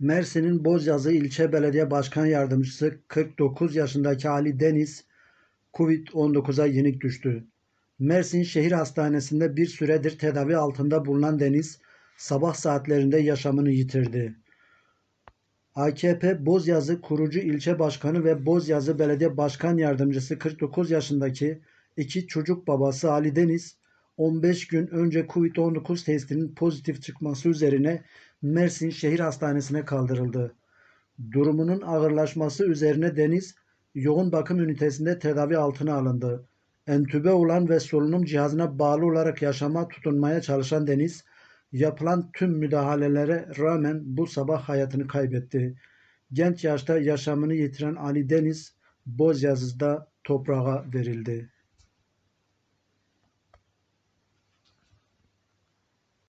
Mersin'in Bozyazı İlçe Belediye Başkan Yardımcısı 49 yaşındaki Ali Deniz Covid-19'a yenik düştü. Mersin Şehir Hastanesi'nde bir süredir tedavi altında bulunan Deniz sabah saatlerinde yaşamını yitirdi. AKP Bozyazı kurucu ilçe başkanı ve Bozyazı Belediye Başkan Yardımcısı 49 yaşındaki iki çocuk babası Ali Deniz 15 gün önce Covid-19 testinin pozitif çıkması üzerine Mersin Şehir Hastanesi'ne kaldırıldı. Durumunun ağırlaşması üzerine Deniz yoğun bakım ünitesinde tedavi altına alındı. Entübe olan ve solunum cihazına bağlı olarak yaşama tutunmaya çalışan Deniz, yapılan tüm müdahalelere rağmen bu sabah hayatını kaybetti. Genç yaşta yaşamını yitiren Ali Deniz, Bozyazı'da toprağa verildi.